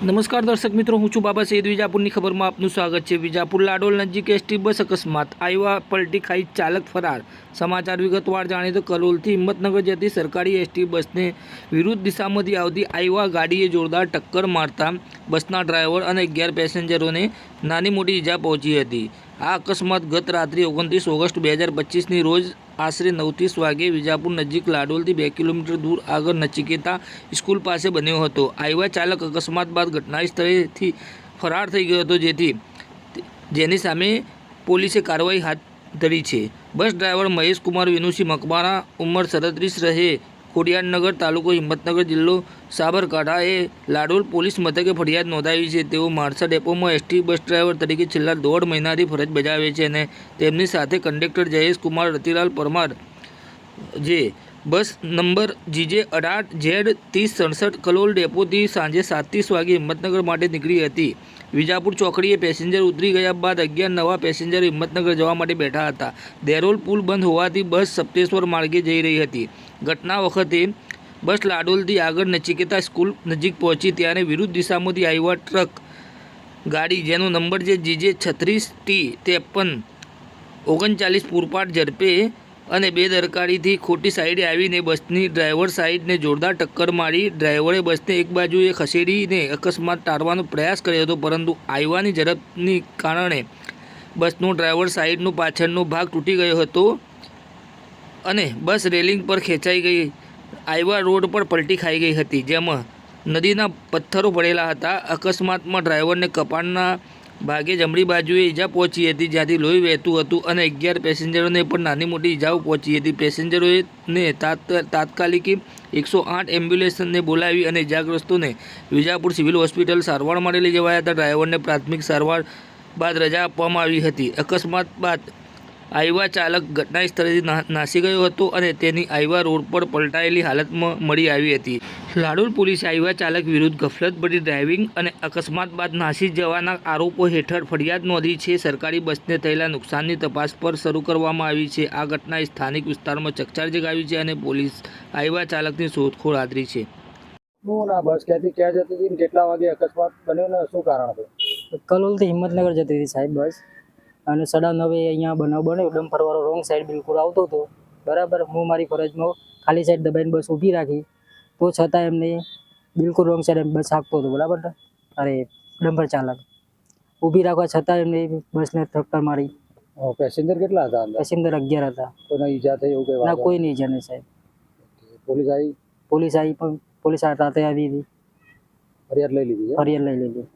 નમસ્કાર દર્શક મિત્રો, હું છું બાબા સૈદ વિજાપુરની ખબરમાં આપનું સ્વાગત છે. વિજાપુર લાડોલ નજીક એસટી બસ અકસ્માત. આવ્યા પલટી ખાઈ ચાલક ફરાર. સમાચાર વિગતવાર જાણીએ તો કલોલથી હિંમતનગર જતી સરકારી એસટી બસને વિરુદ્ધ દિશામાંથી આવતી આવ્યા ગાડીએ જોરદાર ટક્કર મારતા બસના ડ્રાઈવર અને અગિયાર પેસેન્જરોને નાની મોટી ઈજા પહોંચી હતી. આ અકસ્માત ગત રાત્રે ઓગણત્રીસ ઓગસ્ટ બે હજાર પચીસની રોજ આશરે નવત્રીસ વાગે વિજાપુર નજીક લાડોલથી બે કિલોમીટર દૂર આગળ નચિકેતા સ્કૂલ પાસે બન્યો હતો. આઈવા ચાલક અકસ્માત બાદ ઘટના સ્થળેથી ફરાર થઈ ગયો હતો જેથી જેની સામે પોલીસે કાર્યવાહી હાથ ધરી છે. બસ ડ્રાઈવર મહેશ કુમાર વિનુસિંહ મકબારા ઉંમર સડત્રીસ રહે ખોડિયારનગર તાલુકો, હિંમતનગર જિલ્લો સાબરકાંઠાએ લાડોલ પોલીસ મથકે ફરિયાદ નોંધાવી છે. તેઓ માણસા ડેપોમાં એસટી બસ ડ્રાઈવર તરીકે છેલ્લા દોઢ મહિનાથી ફરજ બજાવે છે અને તેમની સાથે કંડક્ટર જયેશ કુમાર રતિલાલ પરમાર જે બસ નંબર જીજે અઢાર ઝેડ ત્રીસ સડસઠ કલોલ ડેપોથી સાંજે સાત ત્રીસ વાગે હિંમતનગર માટે નીકળી હતી. વિજાપુર ચોકડીએ પેસેન્જર ઉતરી ગયા બાદ અગિયાર નવા પેસેન્જર હિંમતનગર જવા માટે બેઠા હતા. દેરોલ પુલ બંધ હોવાથી બસ સપ્તેશ્વર માર્ગે જઈ રહી હતી. ઘટના વખતે બસ લાડોલથી આગળ નચિકેતા સ્કૂલ નજીક પહોંચી ત્યારે વિરુદ્ધ દિશામાંથી આવ્યા ટ્રક ગાડી જેનો નંબર છે જીજે છત્રીસ ટી ત્રેપન ઓગણચાલીસ પૂરપાટ ઝડપે અને બેદરકારીથી ખોટી સાઈડે આવીને બસની ડ્રાઈવર સાઈડને જોરદાર ટક્કર મારી ડ્રાઈવરે બસને એક બાજુએ ખસેડીને અકસ્માત ટાળવાનો પ્રયાસ કર્યો હતો, પરંતુ આવ્યાની ઝડપની કારણે બસનો ડ્રાઈવર સાઈડનો પાછળનો ભાગ તૂટી ગયો હતો અને બસ રેલિંગ પર ખેંચાઈ ગઈ. આવ્યા રોડ પર પલટી ખાઈ ગઈ હતી, જેમાં નદીના પથ્થરો પડેલા હતા. અકસ્માતમાં ડ્રાઈવરને કપાળના ભાગે જમણી બાજુએ ઈજા પહોંચી હતી, જ્યાંથી લોહી વહેતું હતું અને અગિયાર પેસેન્જરોને પણ નાની મોટી ઈજાઓ પહોંચી હતી. પેસેન્જરોને તાત- તાત્કાલિક એકસો આઠ એમ્બ્યુલન્સને બોલાવી અને ઇજાગ્રસ્તોને વિજાપુર સિવિલ હોસ્પિટલ સારવાર માટે લઈ જવાયા હતા. ડ્રાઈવરને પ્રાથમિક સારવાર બાદ રજા આપવામાં આવી હતી. અકસ્માત બાદ આઈવા ચાલક ઘટના સ્થળેથી નાસી ગયો હતો અને તેની આઈવા રોડ પર પલટાયેલી હાલતમાં મળી આવી હતી. લાડુર પોલીસે આઈવા ચાલક વિરુદ્ધ ગફલતભરી ડ્રાઇવિંગ અને અકસ્માત બાદ નાસી જવાના આરોપો હેઠળ ફરિયાદ નોંધી છે. સરકારી બસને થયેલા નુકસાનની તપાસ પર શરૂ કરવામાં આવી છે. આ ઘટનાએ સ્થાનિક વિસ્તારમાં ચકચાર જગાવી છે અને પોલીસ આઈવા ચાલકની શોધખોળ આદરી છે. શું ના બસ ક્યાંથી ક્યાં જતી હતી કેટલા વાગે અકસ્માત બન્યો ને શું કારણ હતું? કલોલથી હિંમતનગર જતી હતી સાહેબ બસ. અને સડન નવે અહીંયા બનાવ બન્યો. ડમ્પરવાળો રોંગ સાઈડ બિલકુલ આવતો હતો. બરાબર? હું મારી ફરજમાં ખાલી સાઈડ દબાઈને બસ ઊભી રાખી. તો છતાં એમને બિલકુલ રોંગ સાઈડ બસ હાંકતો હતો. બરાબર? અરે ડમ્પર ચાલક. ઊભી રાખવા છતાં એમને બસને ટક્કર મારી. પેસેન્જર કેટલા હતા પેસેન્જર અગિયાર હતા. કોઈને ઈજા થઈ એવું કહેવાય? ના વાત કોઈ નહીં જાણે સાહેબ પોલીસ આવી પોલીસ આવી પણ પોલીસ આ રાતે આવી હતી. ફરિયાદ લઈ લીધી ફરિયાદ લઈ લીધી.